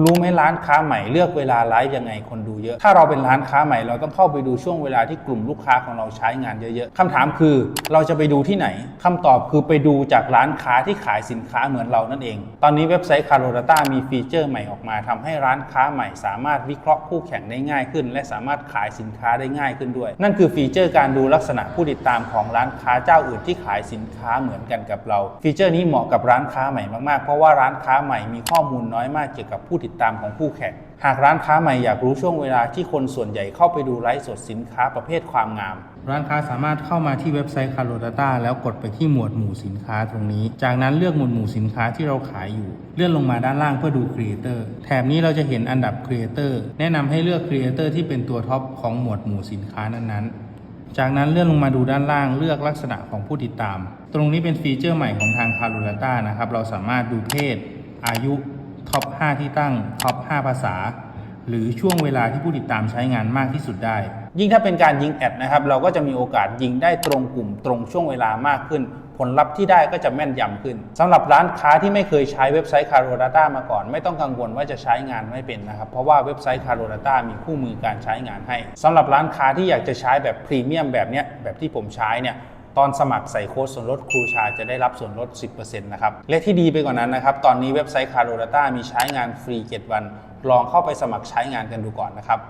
คุณรู้ไหมร้านค้าใหม่เลือกเวลาไลฟ์ยังไงคนดูเยอะ ถ้าเราเป็นร้านค้าใหม่เราต้องเข้าไปดูช่วงเวลาที่กลุ่มลูกค้าของเราใช้งานเยอะๆคำถามคือเราจะไปดูที่ไหนคำตอบคือไปดูจากร้านค้าที่ขายสินค้าเหมือนเรานั่นเอง ตอนนี้เว็บไซต์ c a r o d a t a มีฟีเจอร์ใหม่ออกมาทำให้ร้านค้าใหม่สามารถวิเคราะห์คู่แข่งได้ง่ายขึ้น และสามารถขายสินค้าได้ง่ายขึ้นด้วย นั่นคือฟีเจอร์การดูลักษณะผู้ติดตามของร้านค้าเจ้าอื่นที่ขายสินค้าเหมือนกันกับเรา ฟีเจอร์นี้เหมาะกับร้านค้าใหม่มากๆ เพราะว่าร้านค้าใหม่มีข้อมูลน้อยมากเกี่ยวกับผู้ติดตามของคู่แข่ง หากร้านค้าใหม่อยากรู้ช่วงเวลาที่คนส่วนใหญ่เข้าไปดูไลฟ์สดสินค้าประเภทความงาม ร้านค้าสามารถเข้ามาที่เว็บไซต์ c a r o d a t a แล้วกดไปที่หมวดหมู่สินค้าตรงนี้ จากนั้นเลือกหมวดหมู่สินค้าที่เราขายอยู่ เลื่อนลงมาด้านล่างเพื่อดู Creator แถบนี้เราจะเห็นอันดับ Creator แนะนำให้เลือก Creator ที่เป็นตัวท็อปของหมวดหมู่สินค้านั้นๆจากนั้นเลื่อนลงมาดูด้านล่างเลือกลักษณะของผู้ติดตาม ตรงนี้เป็นฟีเจอร์ใหม่ของทาง c a r o d a t a นะครับ เราสามารถดูเพศ อายุ ท็อป 5 ที่ตั้ง ท็อป 5 ภาษา หรือช่วงเวลาที่ผู้ติดตามใช้งานมากที่สุดได้ ยิ่งถ้าเป็นการยิงแอดนะครับ เราก็จะมีโอกาสยิงได้ตรงกลุ่มตรงช่วงเวลามากขึ้น ผลลัพธ์ที่ได้ก็จะแม่นยำขึ้นสำหรับร้านค้าที่ไม่เคยใช้เว็บไซต์ c a r o d a t a มาก่อน ไม่ต้องกังวลว่าจะใช้งานไม่เป็นนะครับ เพราะว่าเว็บไซต์ c a r o d a t a มีคู่มือการใช้งานให้สำหรับร้านค้าที่อยากจะใช้แบบพรีเมียมแบบเนี้ยแบบที่ผมใช้เนี่ย ตอนสมัครใส่โค้ดส่วนลดครูชาจะได้รับส่วนลด 10%นะครับ และที่ดีไปกว่านั้นนะครับ ตอนนี้เว็บไซต์ c a r o d a t a มีใช้งานฟรี 7 วัน ลองเข้าไปสมัครใช้งานกันดูก่อนนะครับ